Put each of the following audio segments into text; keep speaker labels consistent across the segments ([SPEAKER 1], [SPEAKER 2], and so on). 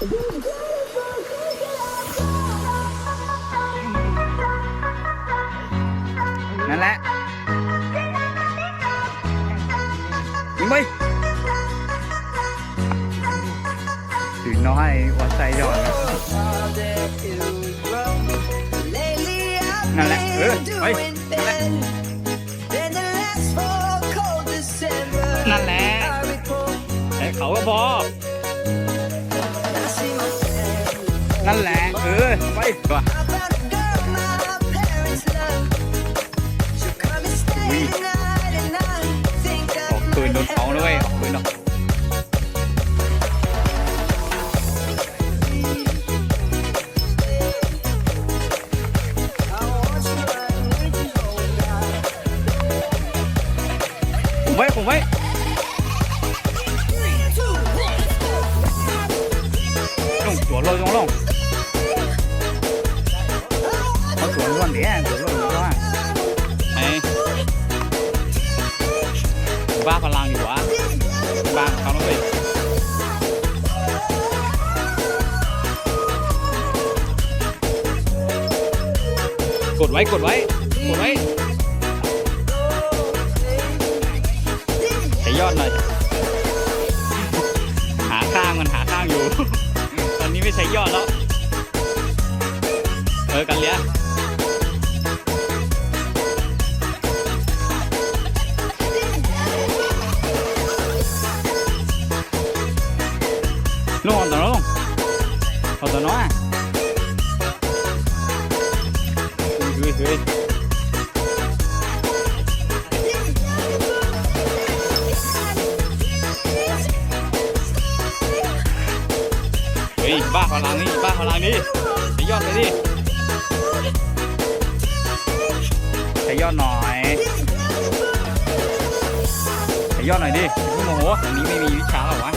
[SPEAKER 1] นั่นแหละยิงไปถึงน้อยวัดใจหย่อนนั่นแหละ เออ ไป นั่นแหละนั่นแหละแต่เขาก็พอ นั่นแหละ เออ ไปว่ะออกปืนโดนเขาด้วยออกปืนออกผมไว้ผมไว้ บ้าเขาต้องไปกดไว้กดไว้กดไว้ใช้ยอดหน่อย หาข้างมันหาข้างอยู่ ตอนนี้ไม่ใช้ยอดแล้ว เออกันเลี้ย เอาตัวน้องอะเฮ้ยเฮ้ยเฮ้ยบ้าพลังนี่บ้าพลังนี่ใช้ยอดเลยดิใช้ยอดหน่อยใช้ยอดหน่อยดิพี่โมโหอันนี้ไม่มีวิชาหรอวะ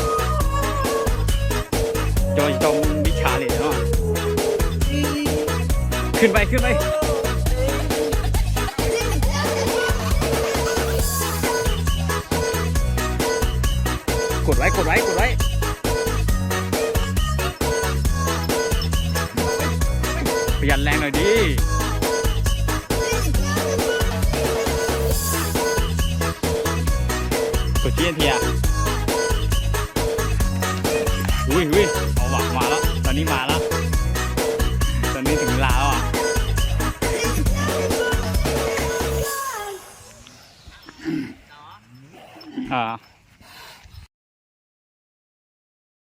[SPEAKER 1] จอยจมวิ ช้าเลยเนาะขึ้นไปขึ้นไป กดไว้กดไว้กดไว้ประหยัดแรงหน่อยดิกดชี้ทีอะอุ้ อนนี้มาแล้ว ตอนนี้ถึงเวลาแล้วอะ อ่า